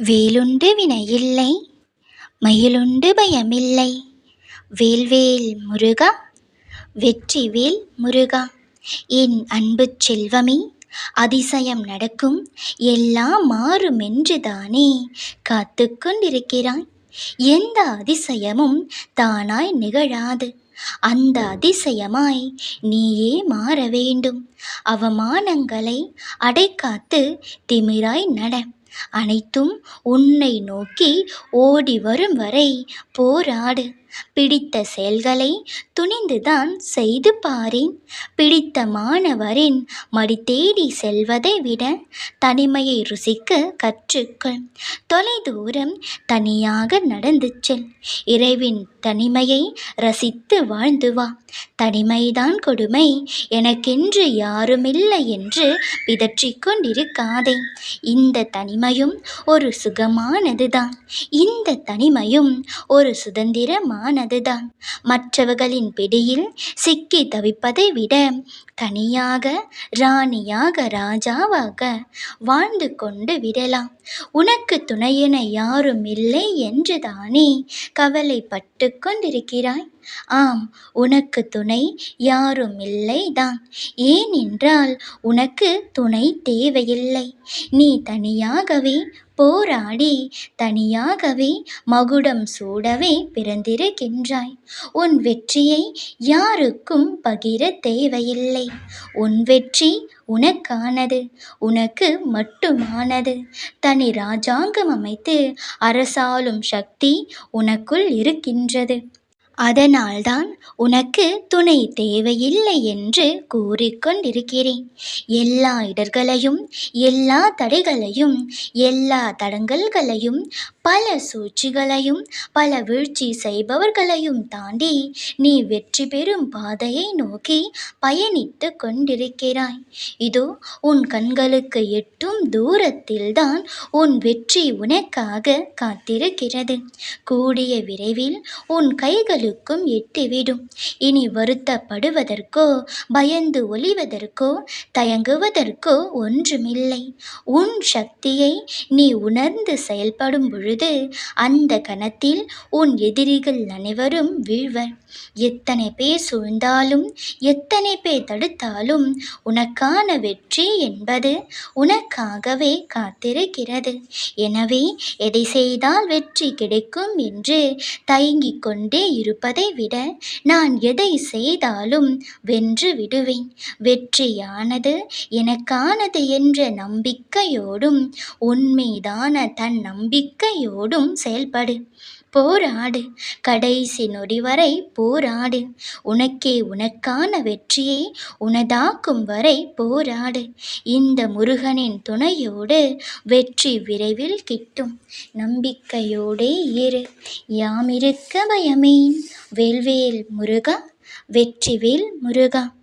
வேலுண்டு வினையில்லை மயிலுண்டு பயமில்லை. வேல்வேல் முருகா வெற்றிவேல் முருகா என் அன்புச் செல்வமே அதிசயம் நடக்கும் எல்லாம் மாறுமென்று தானே காத்து கொண்டிருக்கிறாய் எந்த அதிசயமும் தானாய் நிகழாது அந்த அதிசயமாய் நீயே மாற வேண்டும். அவமானங்களை அடைக்காத்து திமிராய் நட. அனைத்தும் உன்னை நோக்கி ஓடி வரும் வரை போராடு. பிடித்த செயல்களை துணிந்துதான் செய்து பாரேன். பிடித்த மாணவரின் மடி தேடி செல்வதை விட தனிமையை ருசிக்க கற்றுக்கொள். தொலைதூரம் தனியாக நடந்து செல். இறைவின் தனிமையை ரசித்து வாழ்ந்து வா. தனிமைதான் கொடுமை. எனக்கென்று யாருமில்லை என்று பிதற்றிக் கொண்டிருக்காதே. இந்த தனிமையும் ஒரு சுகமானதுதான். இந்த தனிமையும் ஒரு சுதந்திரமானதுதான் மற்றவர்களின் பிடியில் சிக்கி தவிப்பதை விட தனியாக ராணியாக ராஜாவாக வாழ்ந்து கொண்டு விடலாம். உனக்கு துணையென யாரும் இல்லை என்று தானே கவலைப்பட்டு கொண்டிருக்கிறாய்? ஆம் உனக்கு துணை யாரும் இல்லைதான் ஏனென்றால் உனக்கு துணை தேவையில்லை. நீ தனியாகவே போராடி தனியாகவே மகுடம் சூடவே பிறந்திருக்கின்றாய். உன் வெற்றியை யாருக்கும் பகிர தேவையில்லை. உன் வெற்றி உனக்கானது உனக்கு மட்டுமானது. தனி ராஜாங்கம் அமைத்து அரசாளும் சக்தி உனக்குள் இருக்கின்றது. அதனால்தான் உனக்கு துணை தேவையில்லை என்று கூறிக்கொண்டிருக்கிறேன் எல்லா இடர்களையும் எல்லா தடைகளையும் எல்லா தடங்கல்களையும் பல சூழ்ச்சிகளையும் பல வீழ்ச்சி செய்பவர்களையும் தாண்டி நீ வெற்றி பெறும் பாதையை நோக்கி பயணித்து கொண்டிருக்கிறாய். இதோ உன் கண்களுக்கு எட்டும் தூரத்தில்தான் உன் வெற்றி உனக்காக காத்திருக்கிறது. கூடிய விரைவில் உன் கைகளுக்கும் எட்டிவிடும். இனி வருத்தப்படுவதற்கோ பயந்து ஒளிவதற்கோ தயங்குவதற்கோ ஒன்றுமில்லை. உன் சக்தியை நீ உணர்ந்து செயல்படும் பொழுது அந்த கணத்தில் உன் எதிரிகள் அனைவரும் வீழ்வர். எத்தனை பேர் சூழ்ந்தாலும் எத்தனை பேர் தடுத்தாலும் உனக்கான வெற்றி என்பது உனக்காகவே காத்திருக்கிறது. எனவே எதை செய்தால் வெற்றி கிடைக்கும் என்று தயங்கிக் கொண்டே இருப்பதை விட நான் எதை செய்தாலும் வென்று விடுவேன். வெற்றியானது எனக்கானது என்ற நம்பிக்கையோடும் உண்மைதான தன் நம்பிக்கையோடும் செயல்படு. போராடு. கடைசி நொடி வரை போராடு. உனக்கே உனக்கான வெற்றியை உனதாக்கும் வரை போராடு. இந்த முருகனின் துணையோடு வெற்றி விரைவில் கிட்டும். நம்பிக்கையோடே இரு. யாமிருக்க பயமேன். வேல்வேல் முருகா வெற்றிவேல் முருகா.